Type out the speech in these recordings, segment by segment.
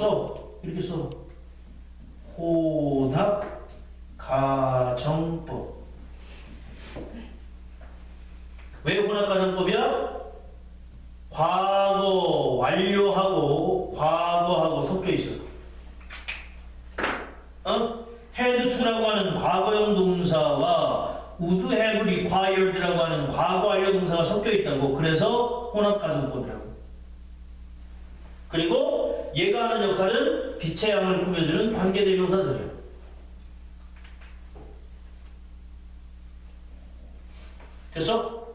써? 이렇게 써. 호답 가정법. 왜 혼합 가정법이야? 과거 완료하고 과거하고 섞여 있어. 어? had to라고 하는 과거형 동사와 would required라고 하는 과거 완료 동사가 섞여 있다고. 그래서 혼합 가정법이라고. 얘가 하는 역할은 빛의 양을 꾸며주는 관계대명사절이야. 됐어?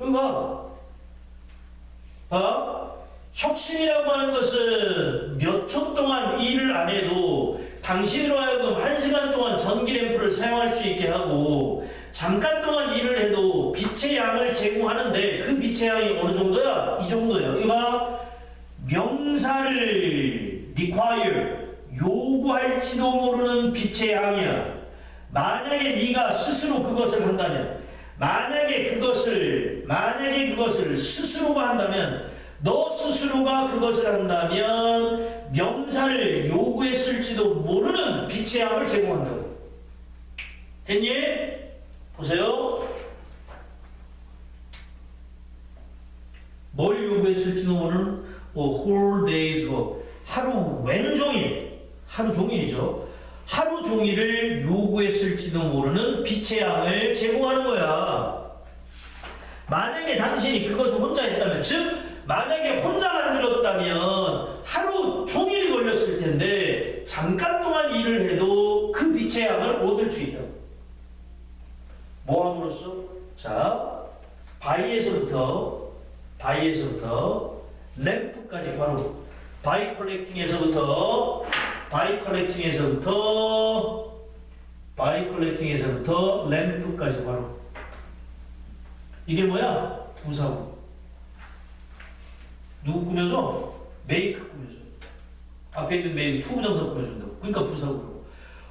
이거 봐. 봐. 혁신이라고 하는 것은 몇 초 동안 일을 안 해도 당신으로 하여금 한 시간 동안 전기 램프를 사용할 수 있게 하고 잠깐 동안 제공하는데 그 빛의 양이 어느 정도야? 이 정도야. 이거 봐. 명사를 require 요구할지도 모르는 빛의 양이야. 만약에 네가 스스로 그것을 한다면 만약에 그것을 만약에 그것을 스스로가 한다면 너 스스로가 그것을 한다면 명사를 요구했을지도 모르는 빛의 양을 제공한다고. 됐니? 보세요. 모르는 뭐 whole day's work. 하루 왼종일, 하루 종일이죠. 하루 종일을 요구했을지도 모르는 빛의 양을 제공하는 거야. 만약에 당신이 그것을 혼자 했다면, 즉, 만약에 혼자 만들었다면 하루 종일 걸렸을 텐데, 잠깐 동안 일을 해도 그 빛의 양을 얻을 수 있다고. 뭐 함으로써? 자, 바이에서부터, 바이에서부터, 램프까지 바로, 바이 컬렉팅에서부터, 바이 컬렉팅에서부터 바이 컬렉팅에서부터 램프까지 바로. 이게 뭐야? 부사구. 누구 꾸며줘? 메이크 꾸며줘. 앞에 있는 메이크 투부 정사 꾸며준다고. 그러니까 부사구라고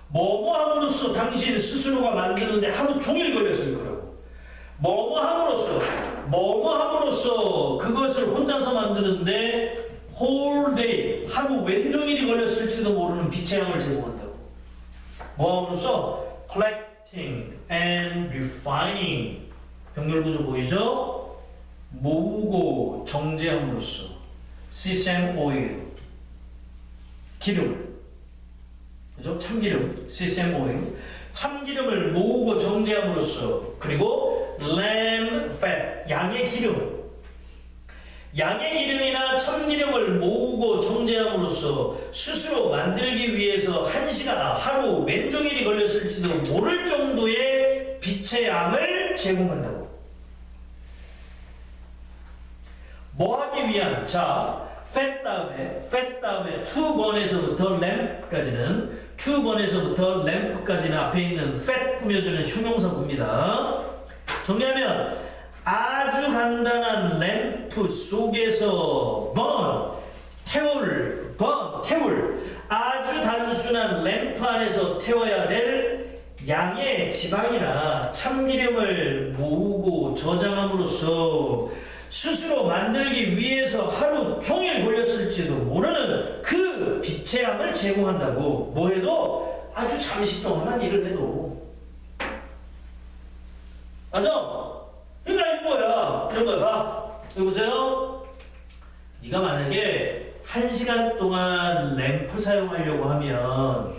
뭐뭐 함으로써 당신 스스로가 만드는데 하루 종일 걸렸을 거라고. 뭐뭐 함으로써 뭐뭐 함으로써 그것을 만드는데 whole day 하루 왼종일이 걸렸을지도 모르는 빛의 양을 제공한다고. 뭐함으로써 collecting and refining 병렬 구조 보이죠? 모으고 정제함으로써 system oil 기름을 그죠? 참기름 system oil 참기름을 모으고 정제함으로써 그리고 lamb fat 양의 기름 양의 기름이나 참기름을 모으고 정제함으로써 스스로 만들기 위해서 한 시간, 아, 하루 왼종일이 걸렸을지도 모를 정도의 빛의 양을 제공한다고. 뭐 하기 위한, 자, fat 다음에, fat 다음에 to 번에서부터 lamp까지는, to 번에서부터 lamp까지는 앞에 있는 fat 꾸며주는 형용사구입니다. 정리하면, 아주 간단한 램프 속에서 번, 태울, 번, 태울. 아주 단순한 램프 안에서 태워야 될 양의 지방이나 참기름을 모으고 저장함으로써 스스로 만들기 위해서 하루 종일 걸렸을지도 모르는 그 빛의 양을 제공한다고 뭐 해도 아주 잠시 동안만 일을 해도 맞아? 그러니까 이거야. 이런 거야. 봐. 여기 보세요. 네가 만약에 한 시간 동안 램프 사용하려고 하면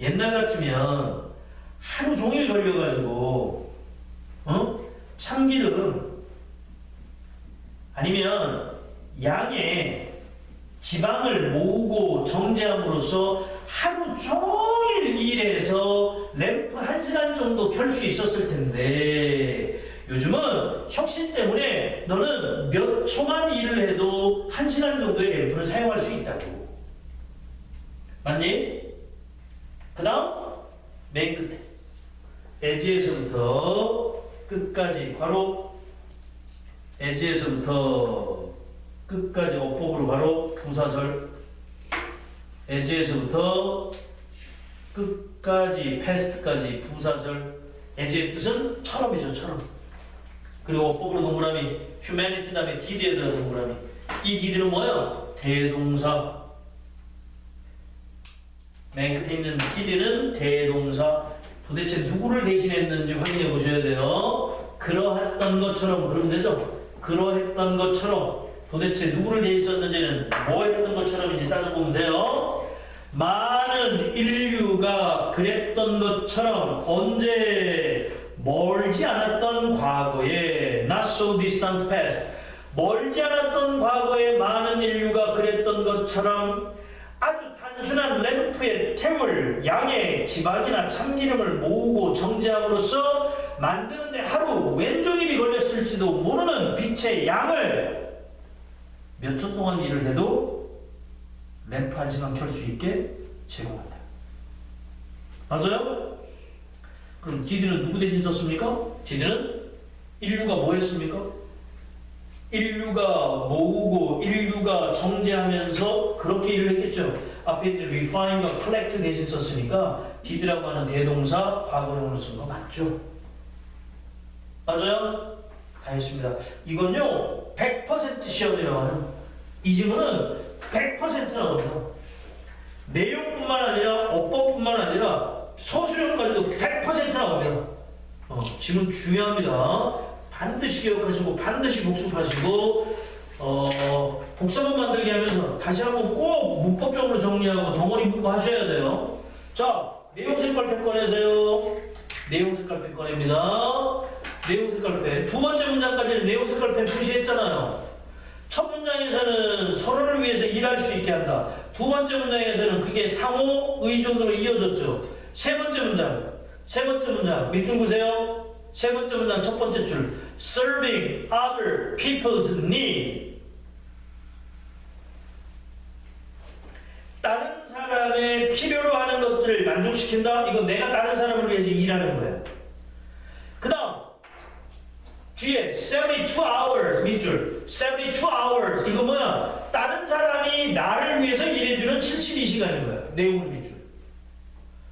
옛날 같으면 하루 종일 걸려가지고 어? 참기름 아니면 양의 지방을 모으고 정제함으로써 하루 종일 일해서 램프 한 시간 정도 켤 수 있었을 텐데 요즘은 혁신 때문에 너는 몇 초만 일을 해도 한 시간 정도의 램프를 사용할 수 있다고. 맞니? 그 다음 맨 끝에 에지에서부터 끝까지 괄호 에지에서부터 끝까지 어법으로 바로 부사절 에지에서부터 끝 까지 패스트까지 부사절 에지의 뜻은 처럼이죠 처럼 그리고 법으로 동그라미 humanity 다음에 did에다 동그라미. 이 did는 뭐예요? 대동사. 맨 끝에 있는 did는 대동사. 도대체 누구를 대신했는지 확인해 보셔야 돼요. 그러했던 것처럼 그러면 되죠? 그러했던 것처럼. 도대체 누구를 대신했는지는 뭐 했던 것처럼 이제 따져보면 돼요 많은 인류가 그랬던 것처럼 언제 멀지 않았던 과거에 not so distant past 멀지 않았던 과거에 많은 인류가 그랬던 것처럼 아주 단순한 램프에 템을 양의 지방이나 참기름을 모으고 정제함으로써 만드는데 하루 왼종일이 걸렸을지도 모르는 빛의 양을 몇 초 동안 일을 해도 시간 켤수 있게 제공한다. 맞아요? 그럼 디디는 누구 대신 썼습니까? 디디는 인류가 뭐 했습니까? 인류가 모으고 인류가 정제하면서 그렇게 일을 했겠죠. 앞에 있는 refine과 collect 대신 썼으니까 디디라고 하는 대동사 과거형으로 쓴 거 맞죠? 맞아요? 다 했습니다. 이건요 100% 시험에 나와요. 이 질문은 100% 나옵니다. 내용뿐만 아니라 어법뿐만 아니라 서술형까지도 100% 나옵니다. 어, 지금 중요합니다. 반드시 기억하시고 반드시 복습하시고 어, 복사본 만들기 하면서 다시 한번 꼭 문법적으로 정리하고 덩어리 묶고 하셔야 돼요. 자, 내용 색깔 펜 꺼내세요. 내용 색깔 펜 꺼냅니다. 내용 색깔 펜. 두 번째 문장까지는 내용 색깔 펜 표시했잖아요. 첫 문장에서는 서로를 일할 수 있게 한다. 두 번째 문장에서는 그게 상호 의존으로 이어졌죠. 세 번째 문장. 세 번째 문장. 밑줄 보세요. 세 번째 문장 첫 번째 줄. Serving other people's need. 다른 사람의 필요로 하는 것들을 만족시킨다. 이건 내가 다른 사람을 위해서 일하는 거야. 그 다음 뒤에 72 hours 밑줄 72 hours 이거 뭐야? 다른 사람이 나를 위해서 일해주는 72시간인 거야. 내용을 밑줄.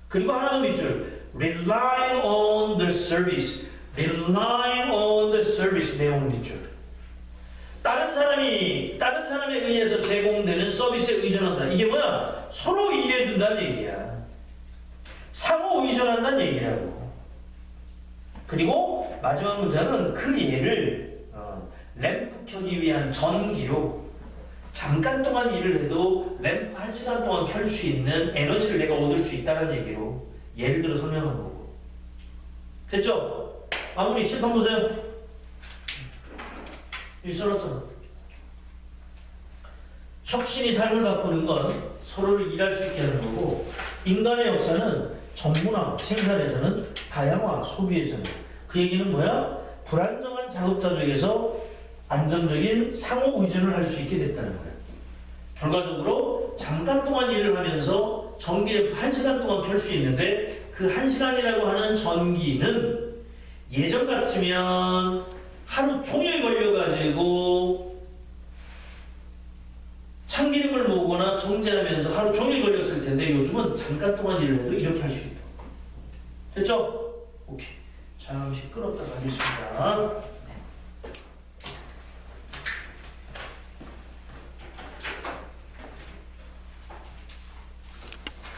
그리고 하나 더 밑줄 relying on the service relying on the service 내용을 밑줄. 다른 사람이 다른 사람에 의해서 제공되는 서비스에 의존한다. 이게 뭐야? 서로 일해준다는 얘기야. 상호 의존한다는 얘기라고. 그리고 마지막 문장은 그 예를 어, 램프 켜기 위한 전기로 잠깐 동안 일을 해도 램프 한 시간 동안 켤 수 있는 에너지를 내가 얻을 수 있다는 얘기로 예를 들어 설명한 거고. 됐죠? 마무리 칠판 보세요. 이 써놨잖아. 혁신이 삶을 바꾸는 건 서로를 일할 수 있게 하는 거고 인간의 역사는 전문화, 생산에서는 다양화, 소비에서는 그 얘기는 뭐야? 불안정한 자급자족에서 안정적인 상호 의존을 할 수 있게 됐다는 거야. 결과적으로 잠깐 동안 일을 하면서 전기를 한 시간 동안 켤 수 있는데 그 한 시간이라고 하는 전기는 예전 같으면 하루 종일 걸려가지고 참기름을 모으거나 정제하면서 하루 종일 걸렸을 텐데 요즘은 잠깐 동안 일을 해도 이렇게 할 수 있다. 됐죠? 오케이. 잠시 끌었다가 하겠습니다.